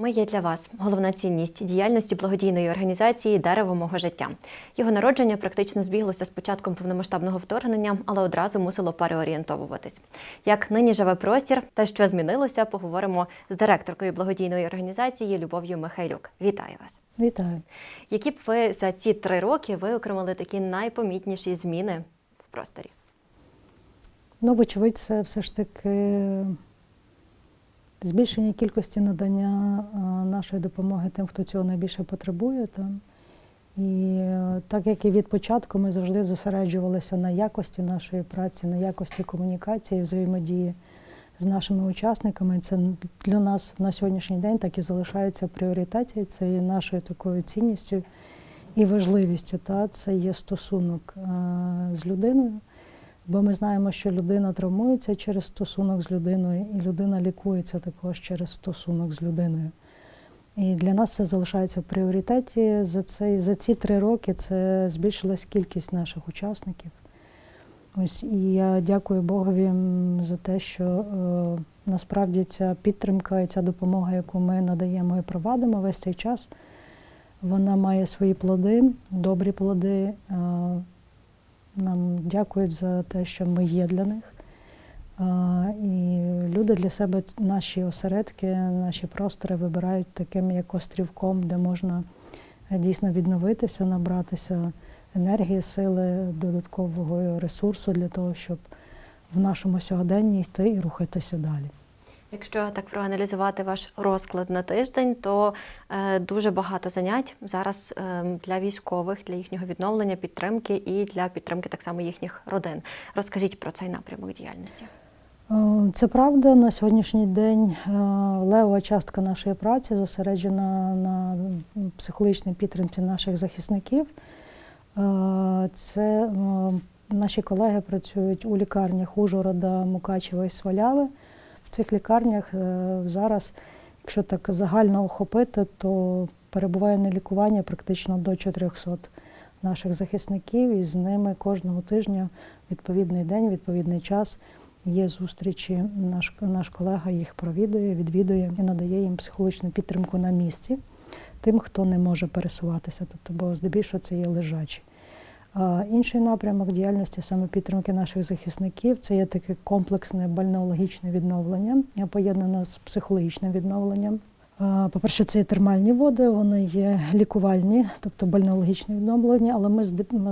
Ми є для вас головна цінність діяльності благодійної організації Дерево мого життя. Його народження практично збіглося з початком повномасштабного вторгнення, але одразу мусило переорієнтовуватись. Як нині живе простір та що змінилося, поговоримо з директоркою благодійної організації Любов'ю Михайлюк. Вітаю вас! Вітаю. Які б ви за ці три роки виокремили такі найпомітніші зміни в просторі? Ну, вочевидь, це все ж таки збільшення кількості надання нашої допомоги тим, хто цього найбільше потребує. Там. І е, так як і від початку ми завжди зосереджувалися на якості нашої праці, на якості комунікації, взаємодії з нашими учасниками. Це для нас на сьогоднішній день так і залишається пріоритеті. Це є нашою такою цінністю і важливістю. Та? Це є стосунок з людиною. Бо ми знаємо, що людина травмується через стосунок з людиною, і людина лікується також через стосунок з людиною. І для нас це залишається в пріоритеті. За, цей, за ці три роки це збільшилась кількість наших учасників. Ось і я дякую Богові за те, що е, насправді ця підтримка і ця допомога, яку ми надаємо і провадимо весь цей час, вона має свої плоди, добрі плоди. Е, нам дякують за те, що ми є для них. І люди для себе наші осередки, наші простори вибирають таким як острівком, де можна е, дійсно відновитися, набратися енергії, сили, додаткового ресурсу для того, щоб в нашому сьогоденні йти і рухатися далі. Якщо так проаналізувати ваш розклад на тиждень, то е, дуже багато занять зараз е, для військових, для їхнього відновлення, підтримки і для підтримки так само їхніх родин. Розкажіть про цей напрямок діяльності. Е, Це правда. На сьогоднішній день е, левова частка нашої праці зосереджена на психологічній підтримці наших захисників. Е, Це наші колеги працюють у лікарнях Ужгорода, Мукачева і Сваляви. В цих лікарнях е, зараз, якщо так загально охопити, то перебуває на лікуванні практично до 400 наших захисників, і з ними кожного тижня відповідний день, відповідний час є зустрічі. Наш, наш колега їх провідує, відвідує і надає їм психологічну підтримку на місці тим, хто не може пересуватися, тобто, бо здебільшого це є лежачі. Інший напрямок діяльності саме підтримки наших захисників це є таке комплексне бальнеологічне відновлення, а поєднане з психологічним відновленням. По-перше, це є термальні води, вони є лікувальні, тобто бальнеологічне відновлення, але ми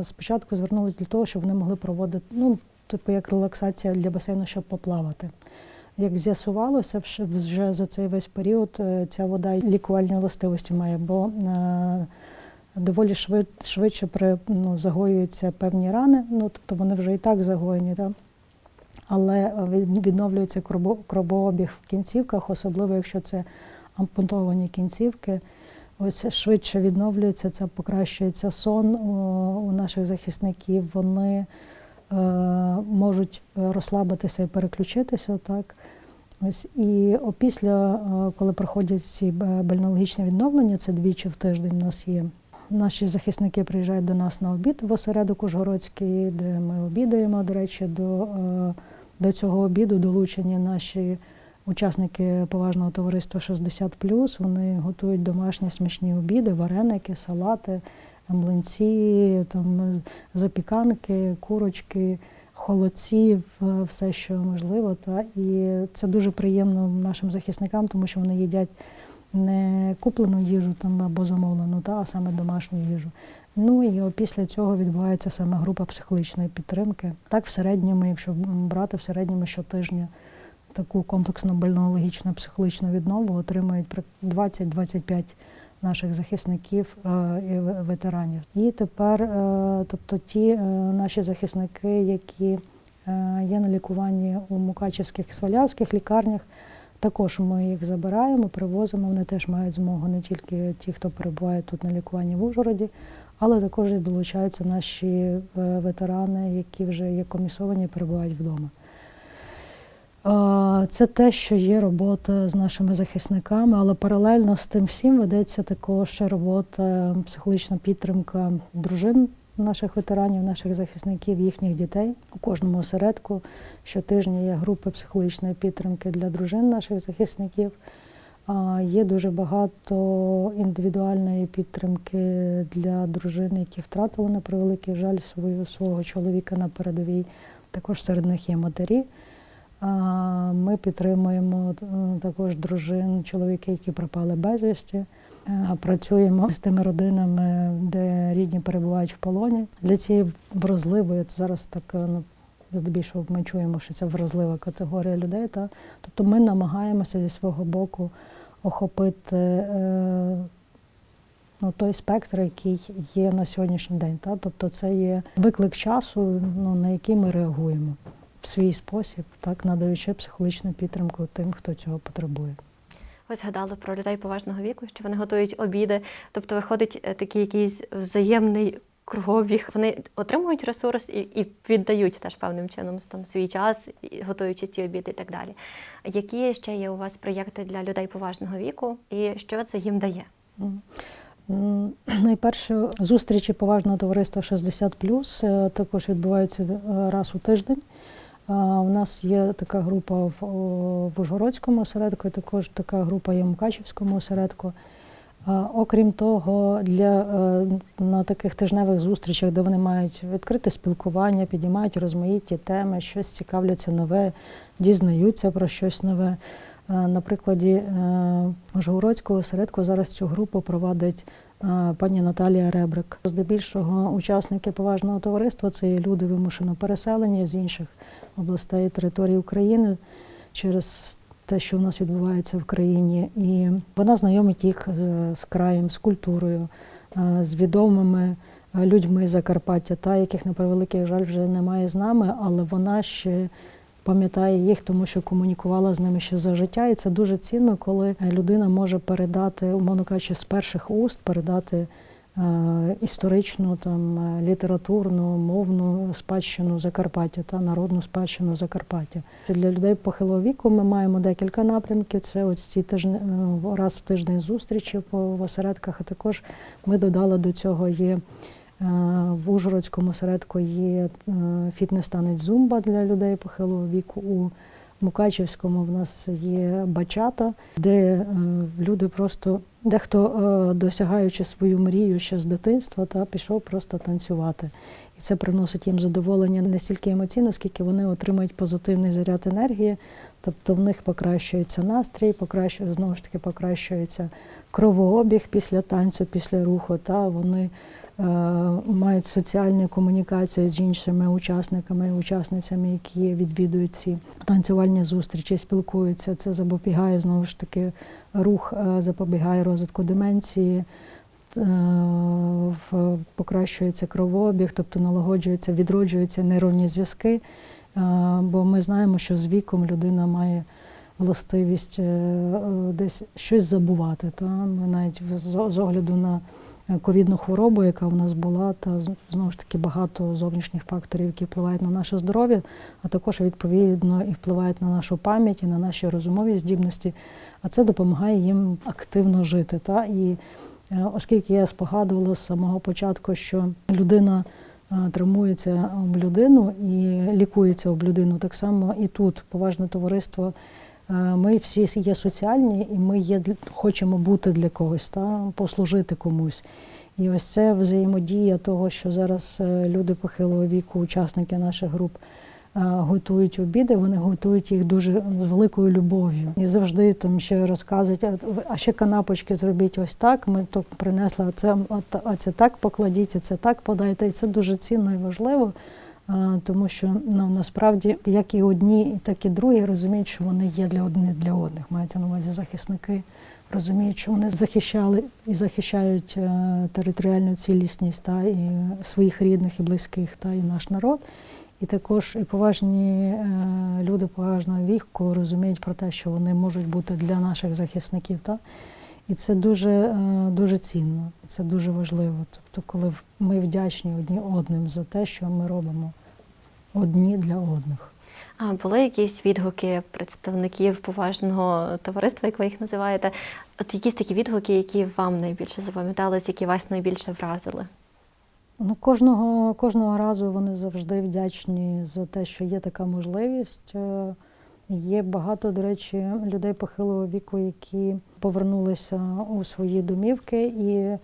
спочатку звернулися для того, щоб вони могли проводити, ну, типу як релаксація для басейну, щоб поплавати. Як з'ясувалося, вже за цей весь період е, ця вода лікувальні властивості має, бо е, доволі швид, швидше при, ну, загоюються певні рани, ну, тобто вони вже і так загоєні, так? але е, відновлюється кровообіг в кінцівках, особливо якщо це ампутовані кінцівки. Ось швидше відновлюється, це покращується сон у, наших захисників. Вони е, можуть е, розслабитися і переключитися. Так. Ось, і опісля, е, коли проходять ці б- бальнеологічні відновлення, це двічі в тиждень у нас є. Наші захисники приїжджають до нас на обід в осередок Ужгородський, де ми обідаємо. До речі, до, е, до цього обіду долучені наші учасники поважного товариства 60+. Вони готують домашні смачні обіди, вареники, салати, млинці, там, е, запіканки, курочки, холодці, все, що можливо. Та. І це дуже приємно нашим захисникам, тому що вони їдять не куплену їжу там або замовлену, та, а саме домашню їжу. Ну і після цього відбувається саме група психологічної підтримки. Так, в середньому, якщо брати в середньому щотижня таку комплексну больнологічну психологічну віднову, отримують при- 20-25 наших захисників е, і ветеранів. І тепер, е, тобто ті е, наші захисники, які є на лікуванні у Мукачівських і Свалявських лікарнях, також ми їх забираємо, привозимо. Вони теж мають змогу не тільки ті, хто перебуває тут на лікуванні в Ужгороді, але також і долучаються наші е, ветерани, які вже є комісовані, перебувають вдома. Це те, що є робота з нашими захисниками, але паралельно з тим всім ведеться також робота, психологічна підтримка дружин наших ветеранів, наших захисників, їхніх дітей. У кожному осередку щотижня є групи психологічної підтримки для дружин наших захисників. Є дуже багато індивідуальної підтримки для дружин, які втратили на превеликий жаль свою свого чоловіка на передовій. Також серед них є матері. Ми підтримуємо е, також дружин, чоловіки, які пропали безвісті. Е, Працюємо з тими родинами, де рідні перебувають в полоні. Для цієї вразливої зараз так е, ну, здебільшого ми чуємо, що це вразлива категорія людей. Та тобто ми намагаємося зі свого боку охопити е, ну, той спектр, який є на сьогоднішній день. Та? Тобто це є виклик часу, ну, на який ми реагуємо в свій спосіб, так надаючи психологічну підтримку тим, хто цього потребує. Ви згадали про людей поважного віку, що вони готують обіди. Тобто виходить е, такий якийсь взаємний кругообіг. Вони отримують ресурс і, і віддають теж певним чином там свій час, готуючи ці обіди і так далі. Які ще є у вас проєкти для людей поважного віку, і що це їм дає? Найперше зустрічі поважного товариства 60 е, також відбуваються е, раз у тиждень. У нас є така група в, Ужгородському осередку, і також така група є в Мукачівському осередку. Окрім того, для, е, на таких тижневих зустрічах, де вони мають відкрите спілкування, підіймають розмаїті теми, щось цікавляться нове, дізнаються про щось нове. На прикладі е, Ужгородського осередку зараз цю групу провадить е, пані Наталія Ребрик. Здебільшого учасники поважного товариства це є люди вимушено переселені з інших областей і територій України через те, що в нас відбувається в країні. І вона знайомить їх з, краєм, з культурою, е, з відомими е, людьми Закарпаття, та яких на превеликий жаль вже немає з нами, але вона ще пам'ятає їх, тому що комунікувала з ними ще за життя. І це дуже цінно, коли людина може передати, умовно кажучи, з перших уст передати е, історичну, там, е, літературну, мовну спадщину Закарпаття та народну спадщину Закарпаття. Для людей похилого віку ми маємо декілька напрямків. Це ось ці тижні, е, раз в тиждень зустрічі в осередках, а також ми додали до цього є. Е, В Ужгородському осередку є е, фітнес-танець зумба для людей похилого віку. У Мукачівському в нас є бачата, де е, люди просто дехто е, досягаючи свою мрію ще з дитинства, та пішов просто танцювати. І це приносить їм задоволення не стільки емоційно, скільки вони отримують позитивний заряд енергії, тобто в них покращується настрій, покращує знову ж таки покращується кровообіг після танцю, після руху. Та вони е, мають соціальну комунікацію з іншими учасниками учасницями, які відвідують ці танцювальні зустрічі, спілкуються. Це запобігає знову ж таки рух, е, запобігає розвитку деменції. е, Покращується кровообіг, тобто налагоджуються, відроджуються нейронні зв'язки, бо ми знаємо, що з віком людина має властивість е, е, десь щось забувати. Та? Ми навіть з огляду на е, ковідну хворобу, яка в нас була, та знову ж таки багато зовнішніх факторів, які впливають на наше здоров'я, а також відповідно і впливають на нашу пам'ять і на наші розумові здібності. А це допомагає їм активно жити. Та? І оскільки я спогадувала з самого початку, що людина травмується об людину і лікується об людину, так само і тут поважне товариство. Е, Ми всі є соціальні, і ми є, хочемо бути для когось, та, послужити комусь. І ось це взаємодія того, що зараз е, люди похилого віку, учасники наших груп, е, готують обіди, вони готують їх дуже з великою любов'ю. І завжди там ще розказують, а, ще канапочки зробіть ось так. Ми то принесли, а це, а, це так покладіть, а це так подайте. І це дуже цінно і важливо. Тому що ну, насправді як і одні, так і другі розуміють, що вони є для одних для одних. Мається на увазі захисники, розуміють, що вони захищали і захищають е, територіальну цілісність та і своїх рідних і близьких, та і наш народ. І також і поважні е, люди поважного віку розуміють про те, що вони можуть бути для наших захисників. Та? І це дуже, е, дуже цінно, це дуже важливо. Тобто, коли ми вдячні одні одним за те, що ми робимо одні для одних. А були якісь відгуки представників поважного товариства, як ви їх називаєте? От якісь такі відгуки, які вам найбільше запам'ятались, які вас найбільше вразили? Ну, кожного, кожного разу вони завжди вдячні за те, що є така можливість. Е, Є багато, до речі, людей похилого віку, які повернулися у свої домівки і е,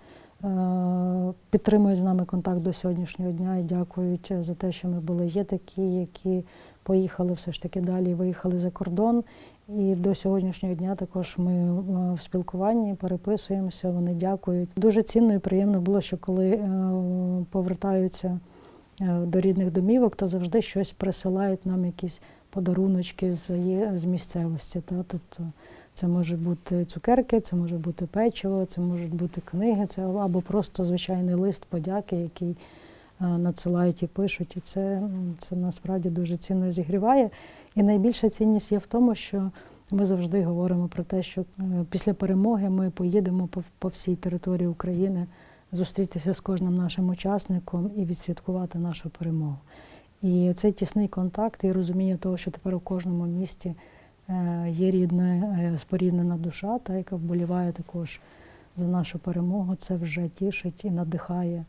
підтримують з нами контакт до сьогоднішнього дня і дякують за те, що ми були. Є такі, які поїхали все ж таки далі, виїхали за кордон. І до сьогоднішнього дня також ми е, в спілкуванні переписуємося. Вони дякують. Дуже цінно і приємно було, що коли е, повертаються е, до рідних домівок, то завжди щось присилають нам якісь подаруночки з, з місцевості. Та? Тобто це може бути цукерки, це може бути печиво, це можуть бути книги, це або просто звичайний лист подяки, який надсилають і пишуть. І це, це насправді дуже цінно зігріває. І найбільша цінність є в тому, що ми завжди говоримо про те, що е, після перемоги ми поїдемо по, всій території України зустрітися з кожним нашим учасником і відсвяткувати нашу перемогу. І цей тісний контакт і розуміння того, що тепер у кожному місті е, є рідна, е, споріднена душа, та яка вболіває також за нашу перемогу, це вже тішить і надихає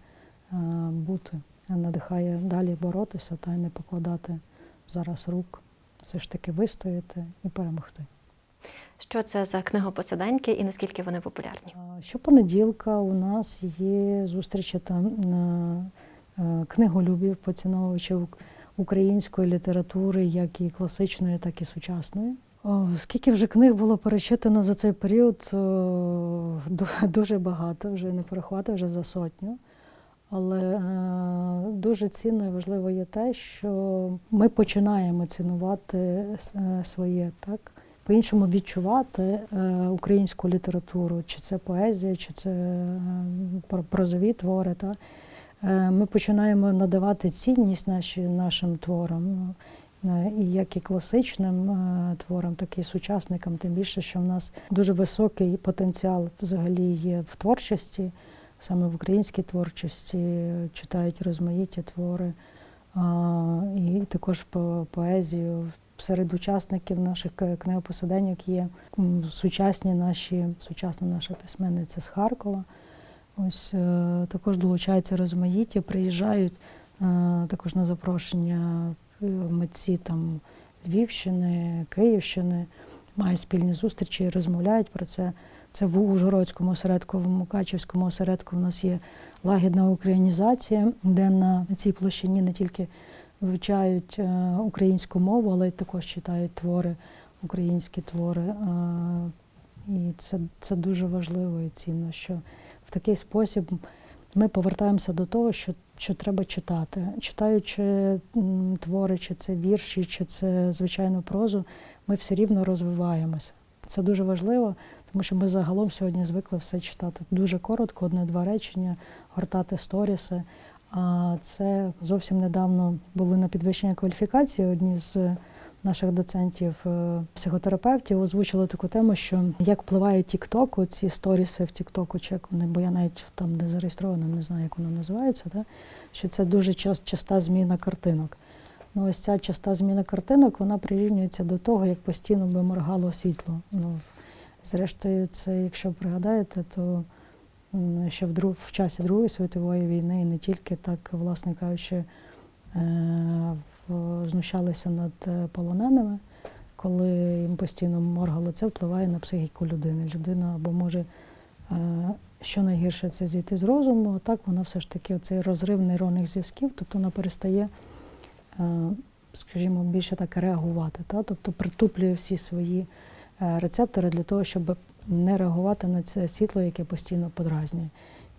бути, надихає далі боротися та й не покладати зараз рук, все ж таки вистояти і перемогти. Що це за книгопосиденьки і наскільки вони популярні? Щопонеділка у нас є зустрічі там е, книголюбів, поціновувачів української літератури, як і класичної, так і сучасної. Скільки вже книг було перечитано за цей період, дуже багато, вже не порахувати, вже за сотню. Але е, дуже цінно і важливо є те, що ми починаємо цінувати е, своє, так? по-іншому відчувати е, українську літературу, чи це поезія, чи це прозові твори. Та? Ми починаємо надавати цінність наші, нашим творам. І як і класичним творам, так і сучасникам, тим більше, що в нас дуже високий потенціал взагалі є в творчості, саме в українській творчості читають розмаїті твори, і також по поезію. Серед учасників наших к- книгопосиденьок є сучасні наші, сучасна наша письменниця з Харкова. Ось е, також долучаються розмаїті, приїжджають е, також на запрошення е, митці там Львівщини, Київщини, мають спільні зустрічі розмовляють про це. Це в Ужгородському осередку, в Мукачівському осередку в нас є лагідна українізація, де на цій площині не тільки вивчають е, українську мову, але й також читають твори, українські твори. Е, І це, це дуже важливо і цінно, що в такий спосіб ми повертаємося до того, що, що треба читати. Читаючи твори, чи це вірші, чи це звичайну прозу, ми все рівно розвиваємося. Це дуже важливо, тому що ми загалом сьогодні звикли все читати дуже коротко, одне-два речення, гортати сторіси. А це зовсім недавно були на підвищення кваліфікації. Одні з наших доцентів, е, психотерапевтів, озвучили таку тему, що як впливає TikTok, ці сторіси в TikTok, чи як вони, бо я навіть там де зареєстрована, не знаю, як воно називається, та? що це дуже час- часта зміна картинок. Ну, ось ця часта зміна картинок, вона прирівнюється до того, як постійно би моргало світло. Ну, зрештою, це, якщо пригадаєте, то ще в, друг, в часі Другої світової війни, і не тільки так, власне кажучи, е, знущалися над е, полоненими, коли їм постійно моргало, це впливає на психіку людини. Людина або може, е, що найгірше, це зійти з розуму, а так вона все ж таки цей розрив нейронних зв'язків, тобто вона перестає, скажімо, більше так реагувати, та? тобто притуплює всі свої рецептори для того, щоб не реагувати на це світло, яке постійно подразнює.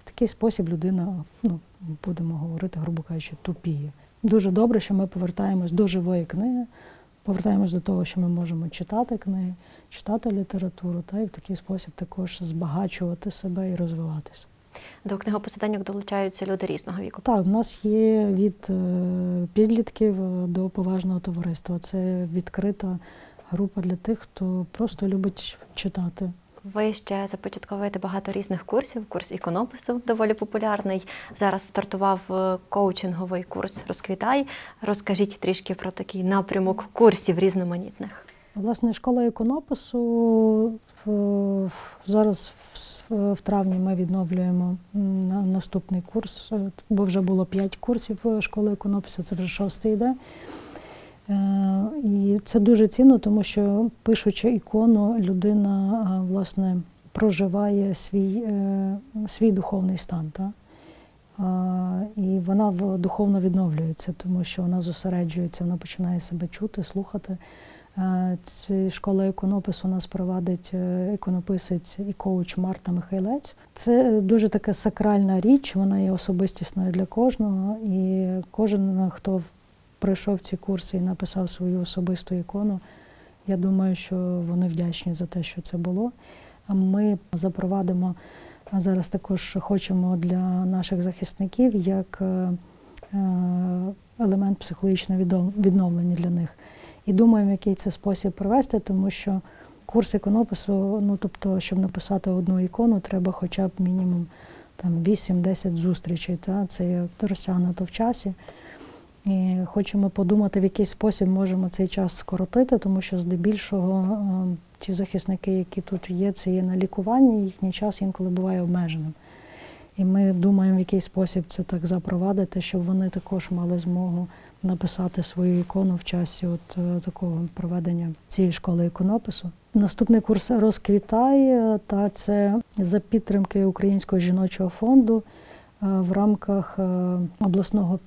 В такий спосіб людина, ну, будемо говорити, грубо кажучи, тупіє. Дуже добре, що ми повертаємось до живої книги, повертаємось до того, що ми можемо читати книги, читати літературу, та і в такий спосіб також збагачувати себе і розвиватися. До книгопосиденьок долучаються люди різного віку. Так, в нас є від е, підлітків е, до поважного товариства. Це відкрита група для тих, хто просто любить читати. Ви ще започатковуєте багато різних курсів. Курс іконопису доволі популярний. Зараз стартував е, коучинговий курс Розквітай. Розкажіть трішки про такий напрямок курсів різноманітних. Власне, школа іконопису зараз в, травні ми відновлюємо наступний курс, е, бо вже було п'ять курсів е, школи іконопису, це вже шостий йде. Е, І це дуже цінно, тому що пишучи ікону, людина власне проживає свій, е, свій духовний стан. Та? І вона духовно відновлюється, тому що вона зосереджується, вона починає себе чути, слухати. Е, Ці школа іконопису нас провадить е, іконописець і коуч Марта Михайлець. Це дуже така сакральна річ, вона є особистісною для кожного. І кожен, хто пройшов ці курси і написав свою особисту ікону, я думаю, що вони вдячні за те, що це було. Ми запровадимо зараз також хочемо для наших захисників як е, е, елемент психологічного відновлення для них. І думаємо, який це спосіб провести, тому що курс іконопису, ну тобто, щоб написати одну ікону, треба хоча б мінімум там 8-10 зустрічей. Та? Це розтягнуто в часі. І хочемо подумати, в який спосіб можемо цей час скоротити, тому що здебільшого е, ті захисники, які тут є, це є на лікуванні, їхній час інколи буває обмеженим. І ми думаємо, в який спосіб це так запровадити, щоб вони також мали змогу написати свою ікону в часі от е, такого проведення цієї школи іконопису. Наступний курс розквітай е, та це за підтримки Українського жіночого фонду е, в рамках обласного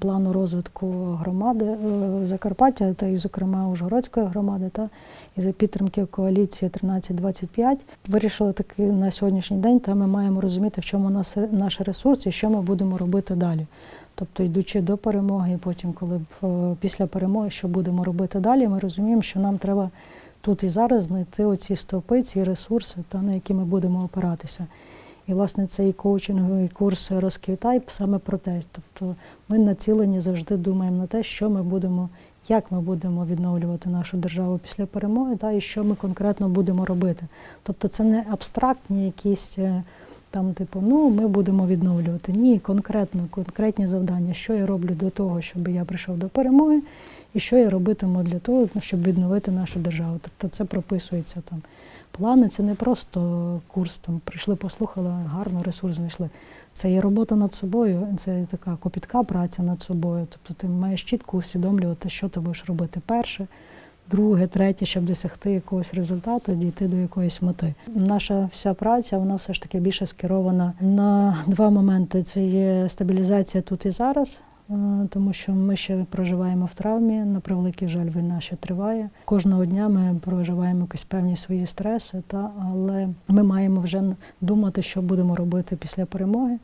плану розвитку громади е, Закарпаття та і, зокрема, Ужгородської громади, та і за підтримки коаліції 1325 вирішили таки на сьогоднішній день. Та ми маємо розуміти, в чому нас наш ресурс і що ми будемо робити далі. Тобто, йдучи до перемоги, і потім, коли е, після перемоги, що будемо робити далі, ми розуміємо, що нам треба тут і зараз знайти оці стовпи, ці ресурси, та на які ми будемо опиратися. І, власне, цей коучинговий курс розквітай саме про те. Тобто ми націлені завжди думаємо на те, що ми будемо, як ми будемо відновлювати нашу державу після перемоги, та, і що ми конкретно будемо робити. Тобто це не абстрактні якісь е, там, типу, ну ми будемо відновлювати. Ні, конкретно, конкретні завдання, що я роблю до того, щоб я прийшов до перемоги, і що я робитиму для того, ну, щоб відновити нашу державу. Тобто це прописується там. Плани це не просто курс, там прийшли, послухали, гарно ресурс знайшли. Це є робота над собою, це така копітка праця над собою. Тобто ти маєш чітко усвідомлювати, що ти будеш робити перше, друге, третє, щоб досягти якогось результату, дійти до якоїсь мети. Наша вся праця, вона все ж таки більше скерована на два моменти: це є стабілізація тут і зараз. Е, Тому що ми ще проживаємо в травмі, на превеликий жаль, війна ще триває. Кожного дня ми проживаємо якісь певні свої стреси, та але ми маємо вже думати, що будемо робити після перемоги.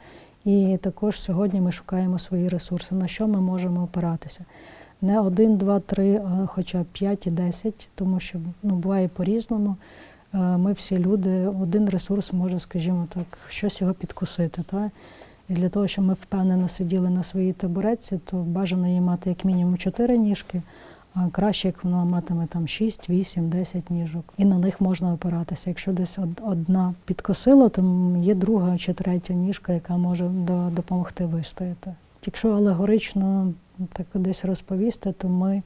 І також сьогодні ми шукаємо свої ресурси, на що ми можемо опиратися. Не один, два, три, а хоча б п'ять і десять, тому що ну, буває по-різному. Е, Ми всі люди, один ресурс може, скажімо так, щось його підкусити. Та? І для того, щоб ми впевнено сиділи на своїй табуретці, то бажано її мати як мінімум чотири ніжки, а краще, як вона матиме там 6, 8, 10 ніжок. І на них можна опиратися. Якщо десь одна підкосила, то є друга чи третя ніжка, яка може допомогти вистояти. Якщо алегорично так десь розповісти, то ми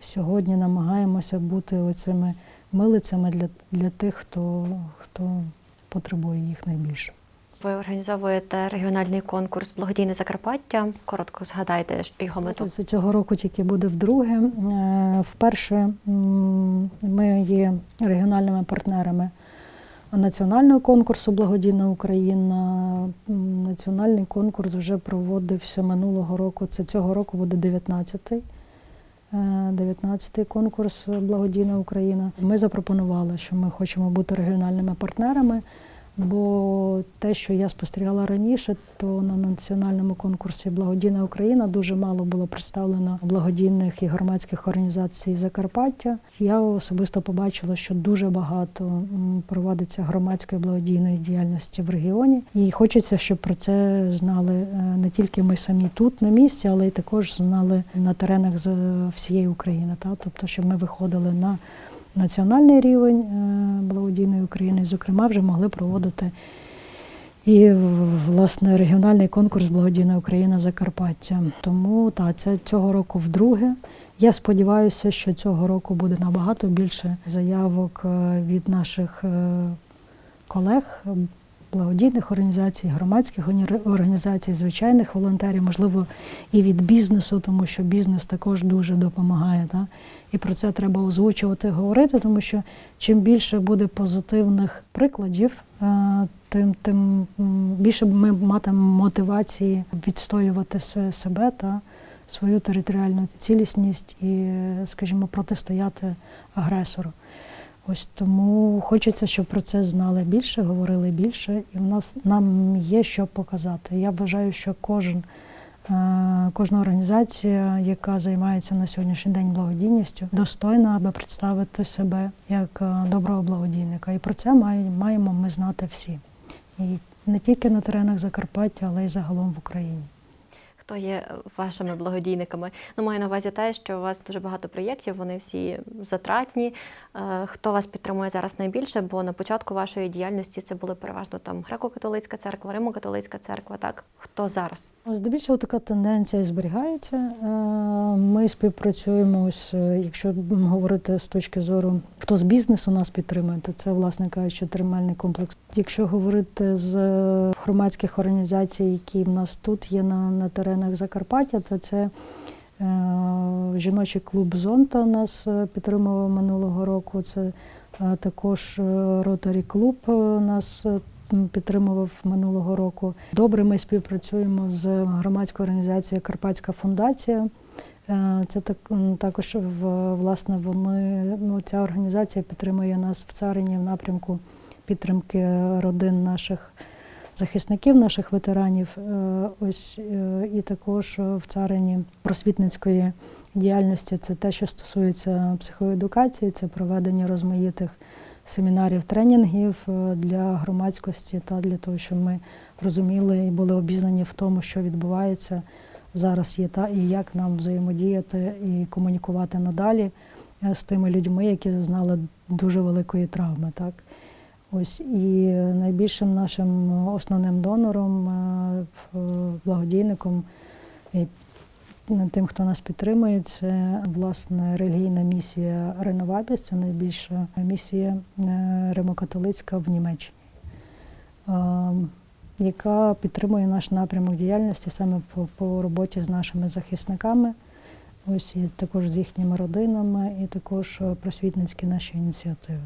сьогодні намагаємося бути оцими милицями для, для тих, хто, хто потребує їх найбільше. Ви організовуєте регіональний конкурс Благодійне Закарпаття. Коротко згадайте його мету. Це цього року тільки буде вдруге. Е, Вперше ми є регіональними партнерами національного конкурсу Благодійна Україна. Національний конкурс вже проводився минулого року. Це цього року буде 19-й. е, 19-й конкурс Благодійна Україна. Ми запропонували, що ми хочемо бути регіональними партнерами. Бо те, що я спостерігала раніше, то на національному конкурсі Благодійна Україна дуже мало було представлено благодійних і громадських організацій Закарпаття. Я особисто побачила, що дуже багато проводиться громадської благодійної діяльності в регіоні. І хочеться, щоб про це знали е, не тільки ми самі тут на місці, але й також знали на теренах з всієї України. Та? Тобто, щоб ми виходили на національний рівень е, благодійної України, зокрема, вже могли проводити і власне регіональний конкурс Благодійна Україна Закарпаття. Тому та це цього року вдруге. Я сподіваюся, що цього року буде набагато більше заявок е, від наших е, колег, благодійних організацій, громадських організацій, звичайних волонтерів, можливо, і від бізнесу, тому що бізнес також дуже допомагає. Та? І про це треба озвучувати, говорити, тому що чим більше буде позитивних прикладів, е, тим, тим більше ми матимемо мотивації відстоювати себе та свою територіальну цілісність і, скажімо, протистояти агресору. Ось тому хочеться, щоб про це знали більше, говорили більше, і в нас нам є що показати. Я вважаю, що кожен, е, кожна організація, яка займається на сьогоднішній день благодійністю, достойна, аби представити себе як е, доброго благодійника. І про це маємо ми знати всі. І не тільки на теренах Закарпаття, але й загалом в Україні. Хто є вашими благодійниками? Ну, маю на увазі те, що у вас дуже багато проєктів, вони всі затратні. Е, Хто вас підтримує зараз найбільше? Бо на початку вашої діяльності це були переважно там греко-католицька церква, Римо-католицька церква. Так хто зараз? Здебільшого така тенденція зберігається. Е, Ми співпрацюємо, ось, е, якщо говорити з точки зору, хто з бізнесу нас підтримує, то це, власне кажучи, термальний комплекс. Якщо говорити з громадських організацій, які в нас тут є на, на теренах Закарпаття, то це жіночий клуб Зонта нас е, підтримував минулого року. Це е, також Ротарі клуб е, нас е, підтримував минулого року. Добре, ми співпрацюємо з громадською організацією Карпатська фундація. Е, Це так також власне вони ну, ця організація підтримує нас в царині в напрямку підтримки родин наших захисників, наших ветеранів. Е, Ось е, і також в царині просвітницької діяльності це те, що стосується психоедукації, це проведення розмаїтих семінарів, тренінгів е, для громадськості та для того, щоб ми розуміли і були обізнані в тому, що відбувається зараз є та і як нам взаємодіяти і комунікувати надалі з тими людьми, які зазнали дуже великої травми. Так ось і найбільшим нашим основним донором, е, благодійником і тим, хто нас підтримує, це власне релігійна місія Реновабіс, це найбільша місія е, римокатолицька в Німеччині, е, яка підтримує наш напрямок діяльності саме по, роботі з нашими захисниками, ось і також з їхніми родинами, і також просвітницькі наші ініціативи.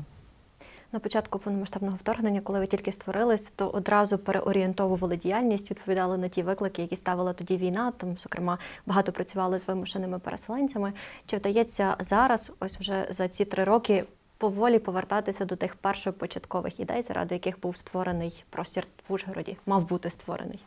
На початку повномасштабного вторгнення, коли ви тільки створились, то одразу переорієнтовували діяльність, відповідали на ті виклики, які ставила тоді війна. Там, зокрема, багато працювали з вимушеними переселенцями. Чи вдається зараз, ось вже за ці три роки, поволі повертатися до тих першопочаткових ідей, заради яких був створений простір в Ужгороді, мав бути створений?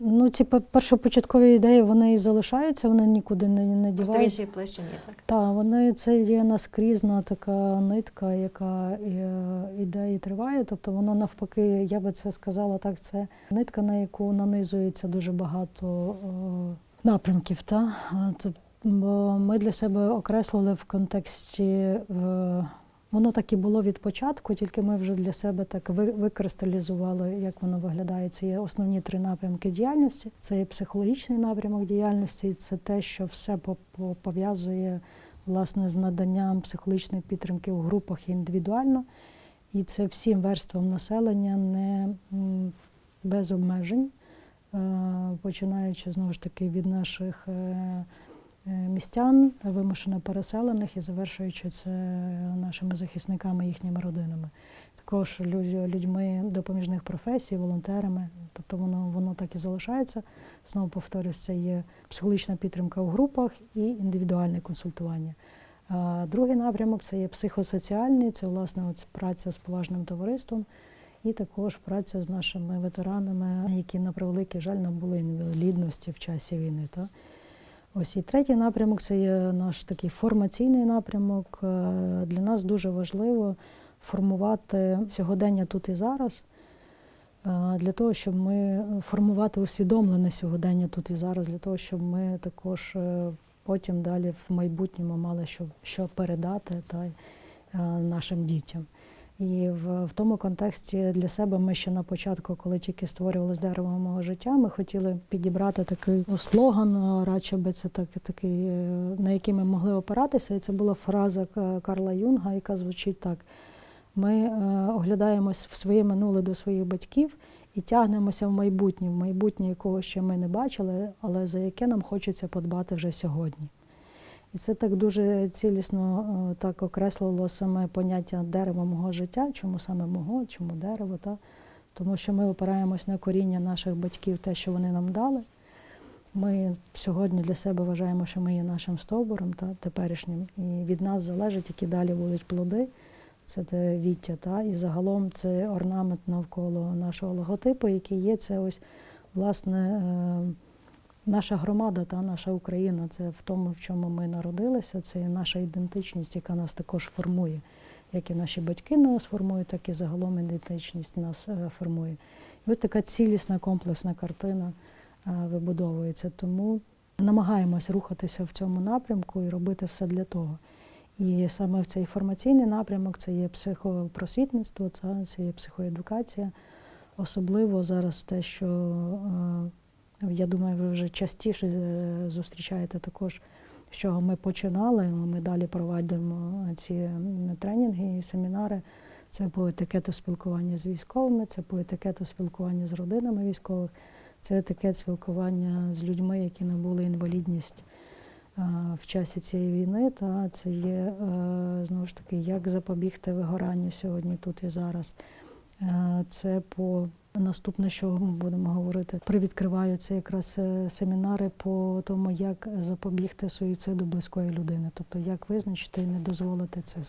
Ну, ці пе- першопочаткові ідеї вони і залишаються, вони нікуди не, не Просто в іншій площині, так? Так, вони це є наскрізна така нитка, яка е, іде і триває. Тобто воно навпаки, я би це сказала так, це нитка, на яку нанизується дуже багато е, напрямків. Та? Е, тоб- Бо ми для себе окреслили в контексті. Е, Воно так і було від початку, тільки ми вже для себе так викристалізували, як воно виглядає. Це є основні три напрямки діяльності. Це є психологічний напрямок діяльності, це те, що все по- по- пов'язує власне з наданням психологічної підтримки у групах і індивідуально. І це всім верствам населення не без обмежень, е, починаючи знову ж таки від наших. Е, Містян вимушено переселених і завершуючи це нашими захисниками, їхніми родинами, також лю- людьми допоміжних професій, волонтерами. Тобто воно воно так і залишається. Знову повторюсь, це є психологічна підтримка у групах і індивідуальне консультування. А другий напрямок це є психосоціальний, це власне от праця з поважним товариством, і також праця з нашими ветеранами, які на превеликий жаль набули інвалідності в часі війни. Та? Ось і третій напрямок це є наш такий формаційний напрямок. Е, Для нас дуже важливо формувати сьогодення тут і зараз, е, для того, щоб ми формувати усвідомлене сьогодення тут і зараз, для того, щоб ми також е, потім далі в майбутньому мали що, що передати та, нашим дітям. І в, в тому контексті для себе ми ще на початку, коли тільки створювали з деревом мого життя, ми хотіли підібрати такий слоган, радше би це так, такий, е, на який ми могли опиратися. І це була фраза Карла Юнга, яка звучить так: Ми е, оглядаємось в своє минуле до своїх батьків і тягнемося в майбутнє, в майбутнє, якого ще ми не бачили, але за яке нам хочеться подбати вже сьогодні. І це так дуже цілісно е, так окреслило саме поняття дерева мого життя. Чому саме мого, чому дерево? Та? Тому що ми опираємось на коріння наших батьків, те, що вони нам дали. Ми сьогодні для себе вважаємо, що ми є нашим стовбуром та теперішнім, і від нас залежить, які далі будуть плоди. Це те віття, та і загалом це орнамент навколо нашого логотипу, який є. Це ось власне е, наша громада та наша Україна. Це в тому, в чому ми народилися. Це є наша ідентичність, яка нас також формує. Як і наші батьки нас формують, так і загалом ідентичність нас е, формує. І ось така цілісна комплексна картина е, вибудовується. Тому намагаємось рухатися в цьому напрямку і робити все для того. І саме в цей формаційний напрямок це є психопросвітництво, це, це є психоедукація. Особливо зараз те, що е, я думаю, ви вже частіше е, зустрічаєте також, з чого ми починали. Ми далі проводимо ці тренінги і семінари. Це по етикету спілкування з військовими, це по етикету спілкування з родинами військових, це етикет спілкування з людьми, які набули інвалідність е, в часі цієї війни. Та це є е, знову ж таки, як запобігти вигоранню сьогодні, тут і зараз. Це по наступне, що ми будемо говорити. Привідкриваються якраз е, семінари по тому, як запобігти суїциду близької людини, тобто як визначити і не дозволити це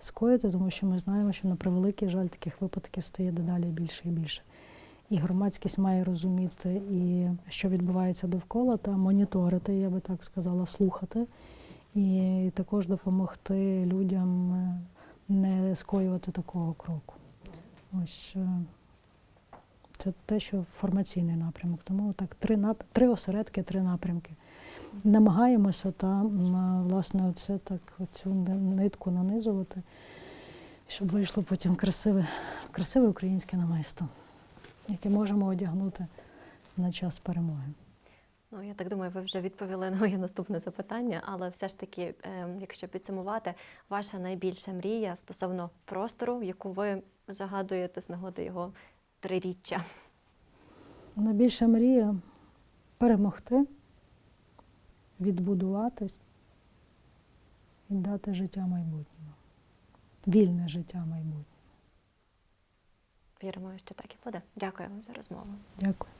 скоїти, тому що ми знаємо, що на превеликий жаль таких випадків стає дедалі більше і більше. І громадськість має розуміти, і що відбувається довкола, та моніторити, я би так сказала, слухати, і також допомогти людям е, не скоювати такого кроку. Ось е, це те, що формаційний напрямок. Тому так, три нап... три осередки, три напрямки. Намагаємося там, власне, оце так, цю нитку нанизувати, щоб вийшло потім красиве, красиве українське намисто, яке можемо одягнути на час перемоги. Ну, я так думаю, ви вже відповіли на моє наступне запитання, але все ж таки, е, якщо підсумувати, ваша найбільша мрія стосовно простору, яку ви загадуєте з нагоди його триріччя. Найбільша мрія перемогти, відбудуватись і дати життя майбутньому, Вільне життя майбутнього. Віримо, що так і буде. Дякую вам за розмову. Дякую.